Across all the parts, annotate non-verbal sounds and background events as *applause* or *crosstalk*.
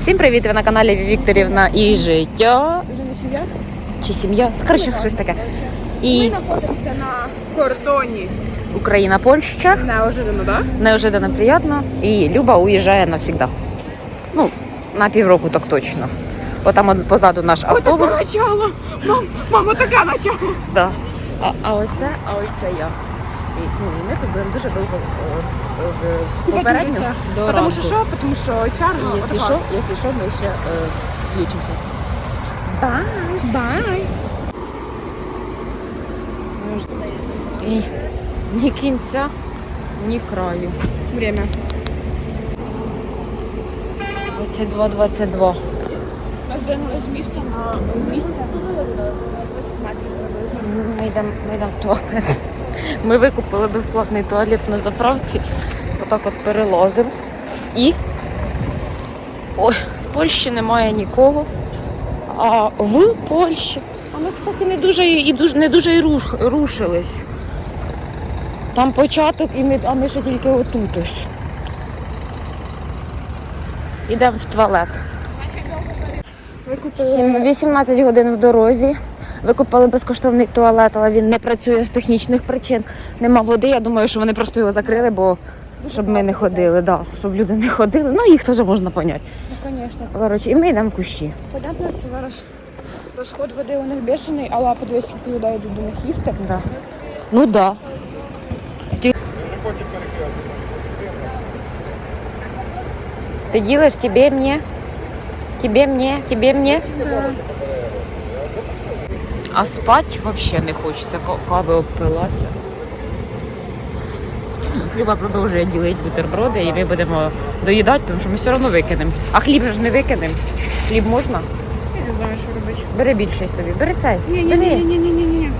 Всім привіт! Ви на каналі Вікторівна і життя. Вже не сім'я? Чи сім'я? Коротше, щось таке. Ми знаходимося на кордоні. Україна, Польща. Неожиданно, так? Неожиданно приємно. І Люба уїжджає навсігда. Ну, на півроку так точно. Отам от позаду наш Ось таке автобус. начало. Мам, мамо, таке начало. Да. А, а ось це, а ось це я. І, ну, і ми тут будемо дуже довго попередньо до Тому ранку. що що? Тому що чарга. Якщо що, якщо що, ми ще е, включимося. Бай. Бай. І ні кінця, ні краю. Время. 22-22. Ми звернули з міста на з місця. Ми йдемо ми йдемо в туалет. Ми викупили безплатний туалет на заправці. Отак от перелазимо. І ой, з Польщі немає нікого. А в Польщі. А ми, кстати, не дуже і не дуже і руш, рушились. Там початок, і ми, а ми ще тільки отут ось. Ідемо в туалет. 18 годин в дорозі. Викупили безкоштовний туалет, але він не працює з технічних причин. Нема води. Я думаю, що вони просто його закрили, бо щоб ми не ходили, да, щоб люди не ходили. Ну їх теж можна поняти. Ну, звісно. Коротше, і ми йдемо в кущі. Понятно, що зараз розход води у них бешений, але подивись, скільки людей йдуть до них їсти. Да. Ну да. Ті- Ти ділиш тебе мені? Тебе мені, тебе мені? А спать взагалі не хочеться, ка- кави обпилася. Люба продовжує ділити бутерброди і ми будемо доїдати, тому що ми все одно викинемо. А хліб же ж не викинемо. Хліб можна? Я не знаю, що робити. Бери більший собі. Бери цей. Ні, ні, ні, ні, ні, ні, ні.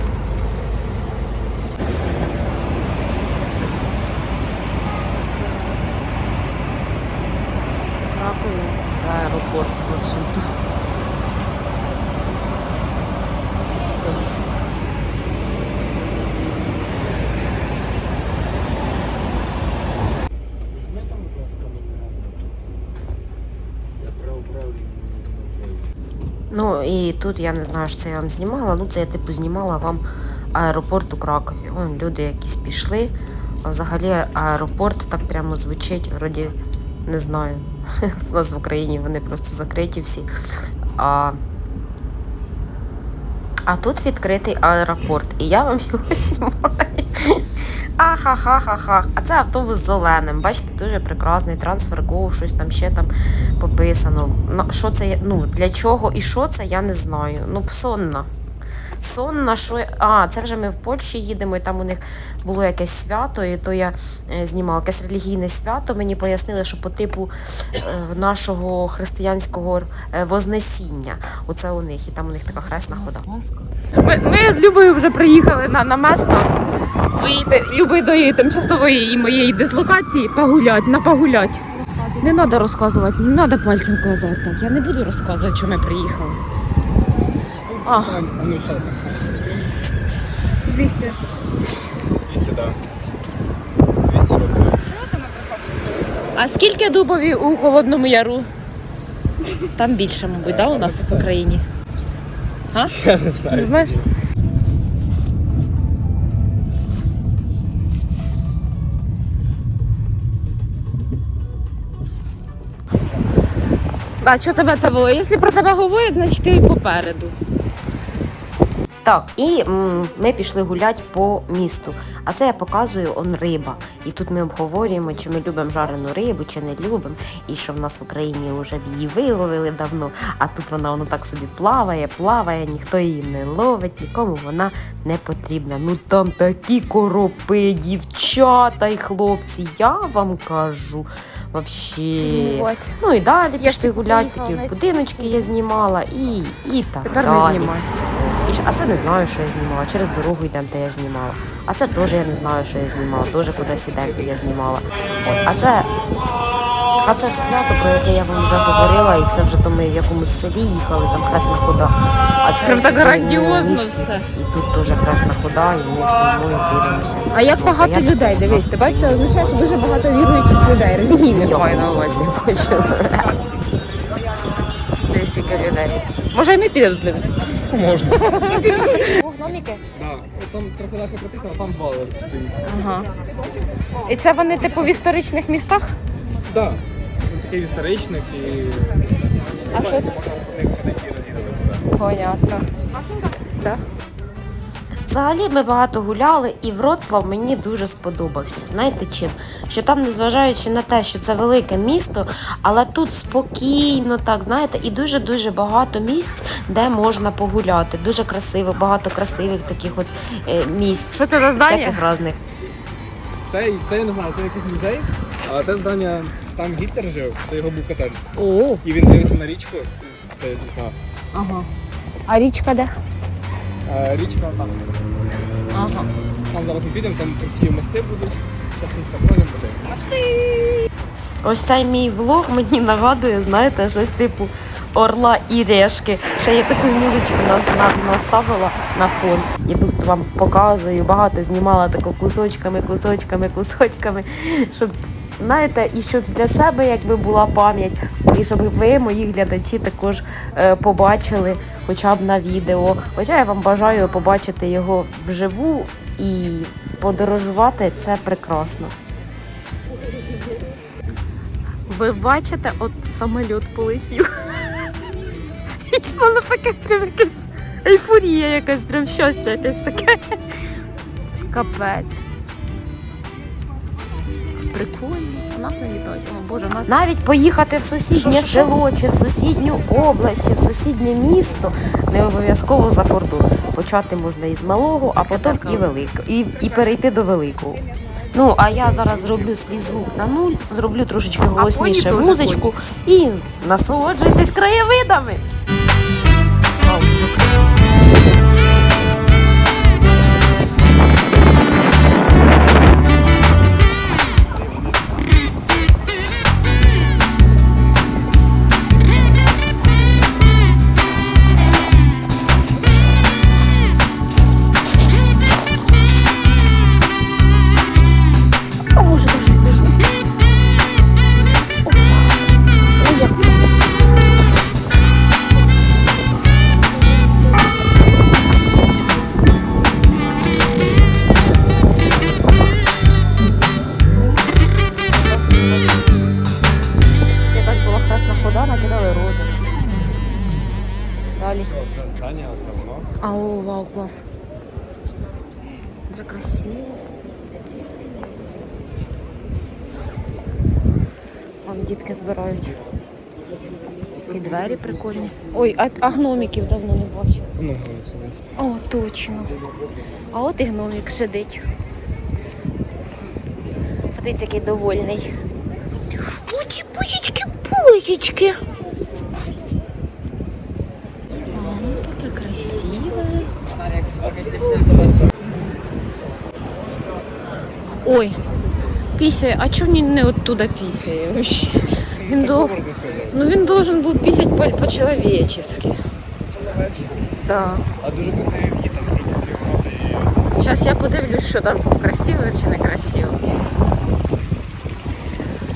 Кракові аеропорт маршруту. Все. Візьми там, будь ласка, номера тут. Я про управління. Ну і тут я не знаю, що це я вам знімала. Ну це я типу знімала вам аеропорт у Кракові. Вон люди якісь пішли. А взагалі аеропорт так прямо звучить, вроді не знаю. *laughs* У нас в Україні вони просто закриті всі. А, а тут відкритий аеропорт, і я вам його *laughs* знімаю. Ахахахаха. А це автобус з зеленим. Бачите, дуже прекрасний трансфер Go, щось там ще там пописано. На- Що це? Ну, для чого і що це, я не знаю. Ну, сонна. Сонна, що. А, це вже ми в Польщі їдемо, і там у них було якесь свято, і то я е, знімала якесь релігійне свято. Мені пояснили, що по типу е, нашого християнського е, вознесіння. Оце у них, і там у них така хресна хода. Ми, ми з Любою вже приїхали на, на место те- любої тимчасової і моєї дислокації погулять, на погулять. Не треба розказувати, не треба пальцем казати так. Я не буду розказувати, що ми приїхали. А, А ну сейчас. 200. 200, да. 200 рублей. а скільки дубові у Холодному Яру? Там більше, мабуть, да, у нас в Україні? А? Я не знаю. Не знаєш? А що тебе це було? Якщо про тебе говорять, значить ти попереду. Так, і м, ми пішли гуляти по місту. А це я показую он риба. І тут ми обговорюємо, чи ми любимо жарену рибу, чи не любимо. І що в нас в Україні вже б її виловили давно, а тут вона воно так собі плаває, плаває, ніхто її не ловить, нікому вона не потрібна. Ну там такі коропи, дівчата і хлопці, я вам кажу. Вообще. Вот. Ну і далі Я пішли гуляти, такі будиночки я знімала і, і так Тепер далі. не. І а це не знаю, що я знімала. Через дорогу йдемо, де я знімала. А це теж я не знаю, що я знімала. Теж кудись ідемо, де я знімала. От, а це. А це ж свято, про яке я вам вже говорила, і це вже то ми в якомусь селі їхали, там хресна хода. А це Прям так грандіозно все. І тут теж хресна хода, і ми стоїмо і дивимося. А як Ну, багато я людей, дивись, ти бачиш, це означає, що дуже багато віруючих людей, релігійних маю на увазі. стільки людей. Може, і ми підемо з ними? Можна. *laughs* Гноміки? Да. Там трохи прописано, там два стоїть. Ага. І це вони, типу, в історичних містах? Да. Такі в історичних і... А що? Понятно. Да. Взагалі ми багато гуляли, і Вроцлав мені дуже сподобався. Знаєте чим? Що там, незважаючи на те, що це велике місто, але тут спокійно, так знаєте, і дуже-дуже багато місць, де можна погуляти. Дуже красиво, багато красивих таких от е, місць. Що це за Всяких різних. Це, це я не знаю, це якийсь музей. А те здання, там Гітлер жив, це його був котедж. О, І він дивиться на річку з, з, з вікна. ага. А річка де? А річка там. Ага. Там зараз ми підемо, там красиві мости будуть. Зараз ми все пройдемо буде. Ось цей мій влог мені нагадує, знаєте, щось типу орла і решки. Ще я таку музичку нас, наставила на фон. І тут вам показую, багато знімала тако кусочками, кусочками, кусочками, щоб. Знаєте, і щоб для себе якби була пам'ять, і щоб ви, мої глядачі, також е, побачили хоча б на відео. Хоча я вам бажаю побачити його вживу і подорожувати це прекрасно. Ви бачите, от самоліт полетів. Воно таке прям якесь ейфорія якась, прям щастя якесь таке. Капець. Прикольно. У нас не літають. О, Боже, у нас... Навіть поїхати в сусіднє Що, що? село, чи в сусідню область, чи в сусіднє місто, не обов'язково за кордон. Почати можна із малого, а потім і великого, і, і перейти до великого. Ну, а я зараз зроблю свій звук на нуль, зроблю трошечки голосніше поні музичку і насолоджуйтесь краєвидами. І двері прикольні. Ой, а, а гномиків давно не бачив. Ну, сидить. О, точно. А от і гномик сидить. Подивіться, який довольний. Ой, пусічки, пусічки. А, ну таке красиве. Ой, пісяє, а чого не оттуда пісяє? Він дол... Ну він должен був пісять по- по-человечески. Да. А дуже красивий вхід, там. І Зараз я подивлюсь, що там красиво чи не красиво.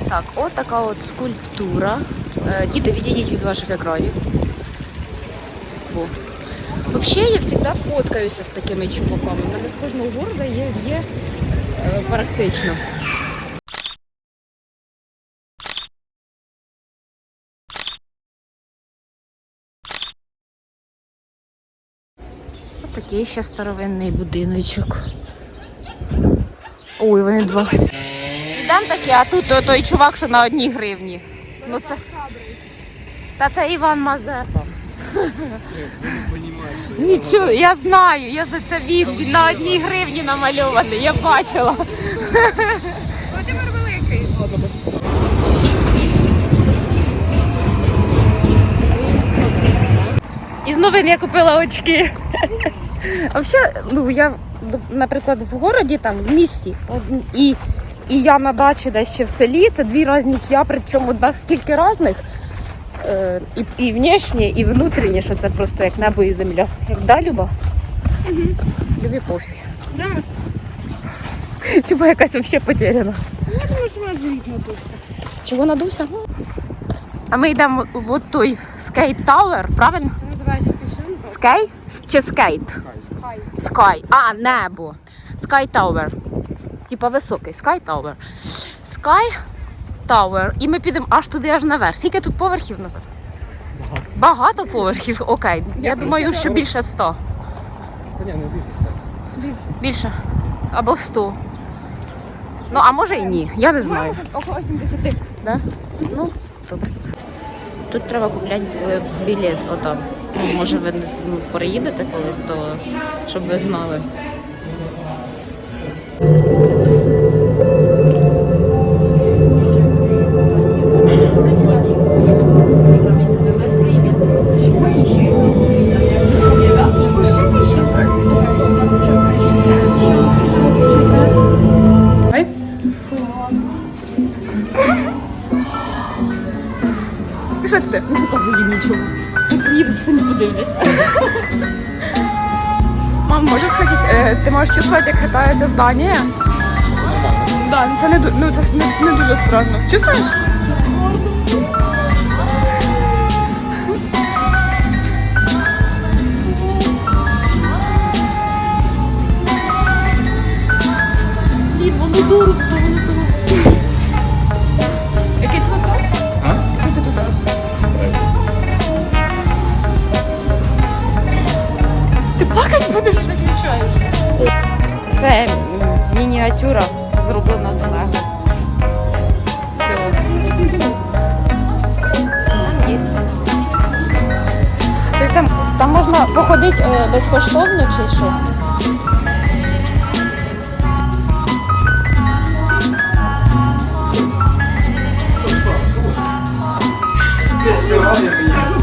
Так, от така от скульптура. Е, Діти, відійдіть від ваших екранів. О. Взагалі я завжди фоткаюся з такими чуваками. У мене з кожного города є, є е, практично. Такий ще старовинний будиночок. Ой, вони два. Йдемо такі, а тут той чувак, що на одній гривні. Ну це. Та це Іван Мазепа. *laughs* Нічого, я знаю, я за це він на одній гривні намальований, я бачила. Володимир Великий. Із новин я купила очки. А взагалі, ну я, наприклад, в городі, там, в місті, і, і я на дачі десь ще в селі, це дві різні я, причому два скільки різних. Е, і, і внешні, і внутрішні, що це просто як небо і земля. Як да, Люба? Любі пофіг. Да. Люба якась взагалі потеряна. Я думаю, що вона живіт надувся. Чого надувся? А ми йдемо в той скейт Тауер, правильно? Це називається. Скей чи скейт? Хай. Sky. А, небо. Sky Tower. Типа високий. Sky Tower. Sky Tower. І ми підемо аж туди, аж наверх. Скільки тут поверхів назад? Багато. Багато поверхів? Окей. Я думаю, що більше 100. Та ні, не дивіться. Більше. Або 100. Ну, а може і ні. Я не знаю. Може, около 70. Да? Ну, добре. Тут треба купляти е, білет отам. Може, ви ну, переїдете колись, то щоб ви знали. Ти можеш чувствувати, як хитається здання? Да, ну це не, ну, це не, не дуже странно. Чувствуєш? Можна е, безкоштовно чи що?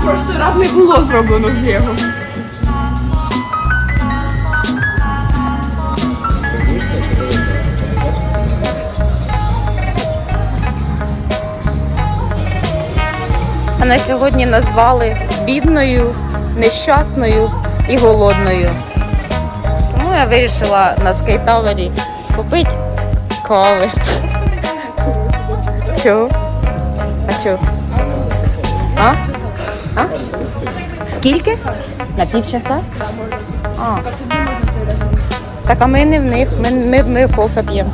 Просто раз не було зроблено в Лего. Мене сьогодні назвали бідною, нещасною і голодною. Тому я вирішила на скейтавері купити кави. Чого? А чого? А? А? Скільки? На півчаса? А. Так, а ми не в них, ми, ми, ми кофе п'ємо.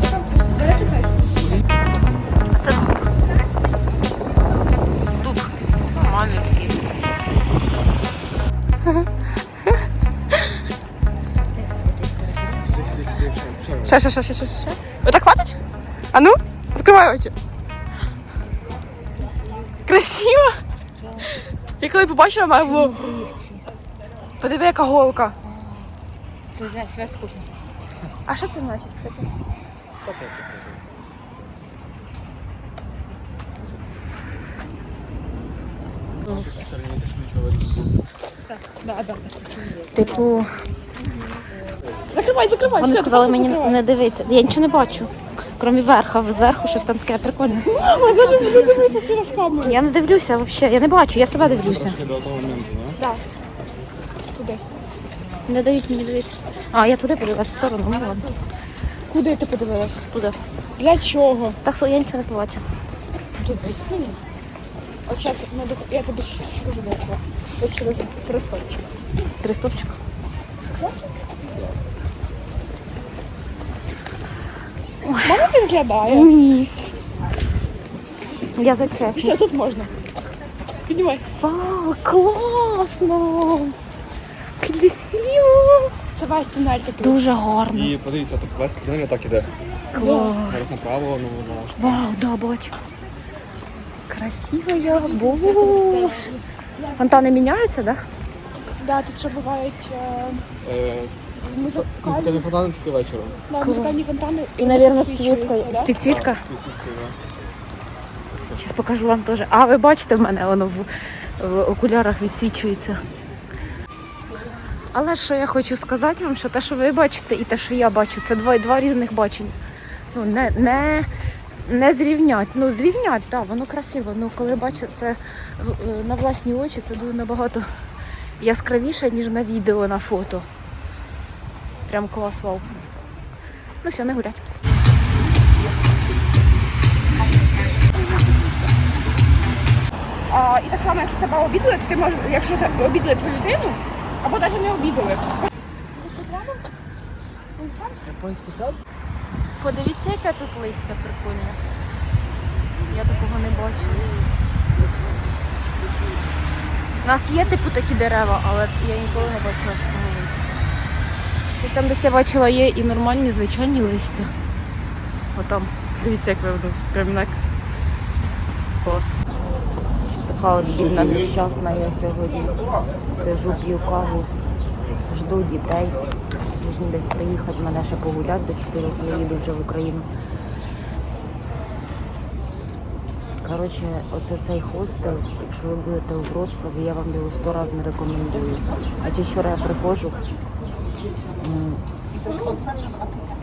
Ще, ще, ще, ще, ще, ще. Отак хватить? А ну, відкривай очі. Красиво? Я коли побачила, має було. Подиви, яка голка. Це зв'язь, зв'язь з космосом. А що це значить, кстати? Типу, Закривай, закривай. вони все, сказали мені закривай. не дивитися. Я нічого не бачу. Крім верха, зверху щось там таке прикольне. Ой, Боже, мені дивися через камеру. Я не дивлюся взагалі, я не бачу, я себе дивлюся. До того моменту, не? Да. Туди. Не дають мені дивитися. А, я туди подивилася в сторону, ну ладно. Куди ти подивилася? Туди. Для чого? Так що я нічого не побачу. Тут мені. От зараз я тобі скажу до цього. Через через точку. Три стопчика. Мама підглядає. Ні. Я за чесно. Все, тут можна. Піднімай. Вау, класно! Красиво! Це весь тунель такий. Дуже гарно. І подивіться, тут весь тунель так іде. Клас. Зараз направо, ну на Вау, да, бачу. Красиво я. Боже. Фонтани міняються, да? Да, тут ще бувають е, е, музикальні, фонтани тільки вечором. да, музикальні фонтани. І, мабуть, з світкою. да? З підсвітка. Так, з підсвіткою, да. Зараз покажу вам теж. А ви бачите, в мене воно в, в окулярах відсвічується. Але що я хочу сказати вам, що те, що ви бачите, і те, що я бачу, це два, два різних бачення. Ну, не, не, не зрівнять. Ну, зрівнять, так, воно красиво. Ну, коли бачите це е, на власні очі, це дуже набагато яскравіше, ніж на відео, на фото. Прям клас, вау. Ну все, ми гулять. А, і так само, якщо тебе обідали, то ти можеш, якщо це обідали твою дитину, або навіть не обідали. Японський сад? Подивіться, яке тут листя прикольне. Я такого не бачила. У нас є типу такі дерева, але я ніколи не бачила такого листя. Ось там десь я бачила є і нормальні звичайні листя. Отам. Дивіться, як вивнувся. Прям як клас. Така от бідна нещасна я сьогодні. Сижу, п'ю каву, жду дітей. Можна десь приїхати, мене ще погулять до 4 я їду вже в Україну. Коротше, оце цей хостел, якщо ви будете у Вроцлаві, я вам його сто разів не рекомендую. А чи вчора я приходжу.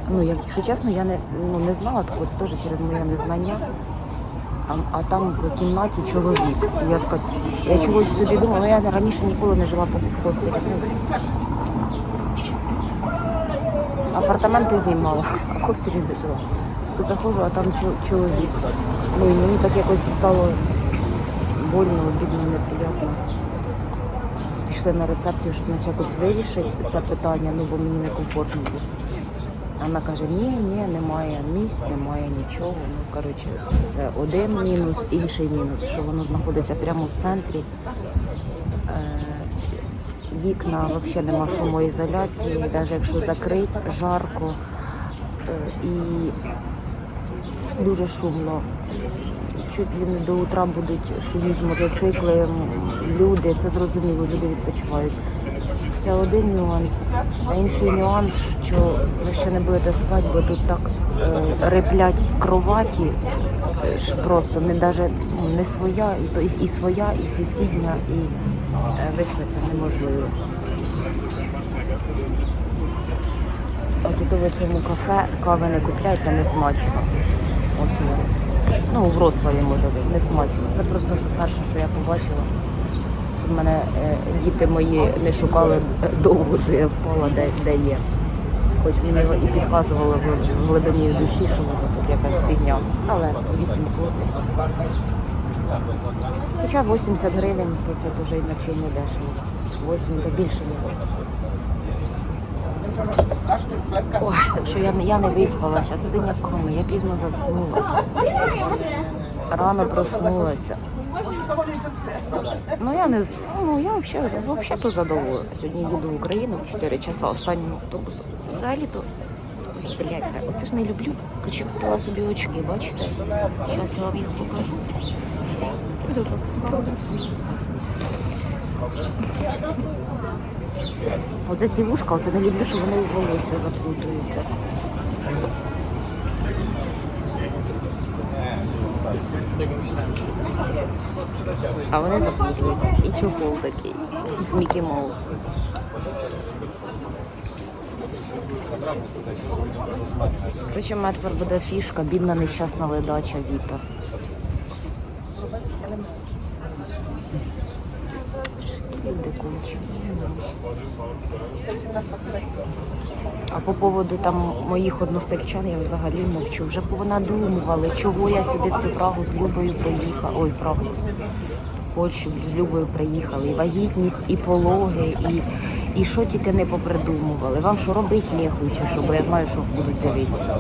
Ну, якщо чесно, я не, ну, не знала такого, це теж через моє незнання. А, а там в кімнаті чоловік. Я така, я чогось собі думала, ну я раніше ніколи не жила в хостелі. Апартаменти знімала, а в хостелі не жила. Заходжу, а там чоловік. Ну і мені так якось стало больно, обідно, неприємно. Пішли на рецепцію, щоб наче якось вирішити це питання, ну бо мені некомфортно було. Вона каже, ні, ні, немає місць, немає нічого. Ну, коротше, це один мінус, інший мінус, що воно знаходиться прямо в центрі. Е, Вікна взагалі нема шумоізоляції, навіть якщо закрить, жарко е, і дуже шумно. Чуть ли не до утра будуть шуміти мотоцикли, люди, це зрозуміло, люди відпочивають. Це один нюанс. А інший нюанс, що ви ще не будете спати, бо тут так е, реплять кроваті, е, просто не даже не своя, і, то- і, своя, і сусідня, і е, виспатися неможливо. От тут в цьому кафе кави не купляйте, не смачно. Ось. Ну, у Вроцлаві може бути, не смачно. Це просто перше, що я побачила. Щоб мене е, діти мої не шукали довго, де я впала, де, де є. Хоч мені і підказували в, глибині душі, що воно тут якась фігня. Але 8 злотих. Хоча 80 гривень, то це дуже іначе не дешево. 8 то більше не буде. Ой, так що я, я не виспалася з синяками, я пізно заснула. Рано проснулася. Ну я не ну я взагалі взагалі то задоволена. Сьогодні їду в Україну в 4 часа останнім автобусом. Взагалі то. Блять, оце ж не люблю. Короче, купила собі очки, бачите? Зараз я вам їх покажу. Оце ці вушка, оце не люблю, що вони в волосся заплутуються. А вони заплутуються. І чохол такий. З Мікі Маусом. Коротше, метвер буде фішка, бідна нещасна ледача віта. Люди кончені. А по поводу там моїх односельчан я взагалі мовчу. Вже понадумували, чого я сюди в цю Прагу з Любою поїхала. Ой, Прагу. Польщу з Любою приїхали. І вагітність, і пологи, і, і що тільки не попридумували. Вам що робити нехуй, чи що, бо я знаю, що будуть дивитися.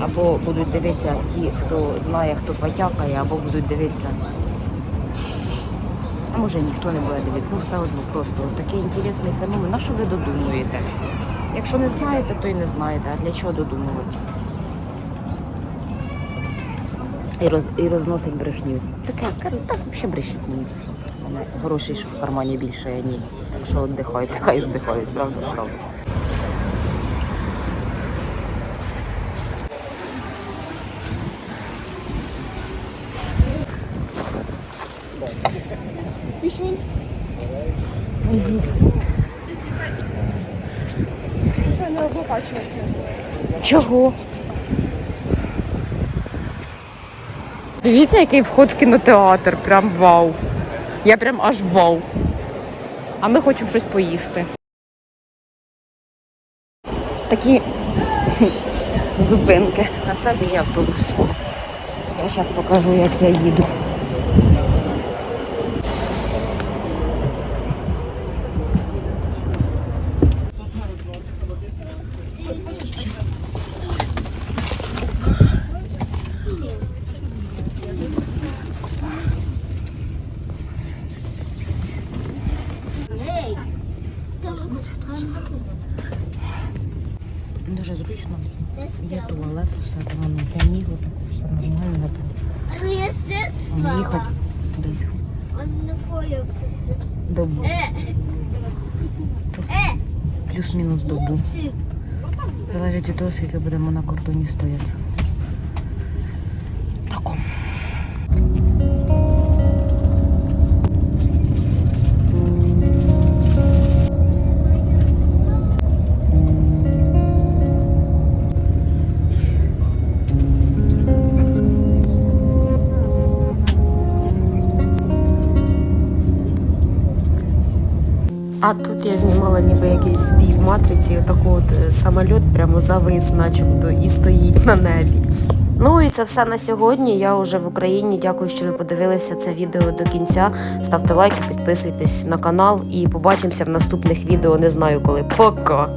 Або будуть дивитися ті, хто знає, хто потякає, або будуть дивитися. Може ніхто не буде дивитися, ну все одно просто такий інтересний феномен. На що ви додумуєте? Якщо не знаєте, то й не знаєте. А для чого додумувати? І, роз, і розносить брехню. Таке, так взагалі брешіть мені. Грошей що в кармані більше, ні. Так що віддихають, *laughs* хай віддихають, правда, правда. Пішли. Це не облокачувати. Чого? Дивіться, який вход в кінотеатр. Прям вау. Я прям аж вау. А ми хочемо щось поїсти. Такі *laughs* зупинки. А це мій автобус. Я зараз покажу, як я їду. скільки будемо на кордоні стояти. Тако. А тут я знімала ніби якийсь збій в матриці, отаку от е, самоліт прямо завис, начебто, і стоїть на небі. Ну і це все на сьогодні. Я вже в Україні. Дякую, що ви подивилися це відео до кінця. Ставте лайки, підписуйтесь на канал і побачимося в наступних відео. Не знаю коли. Пока!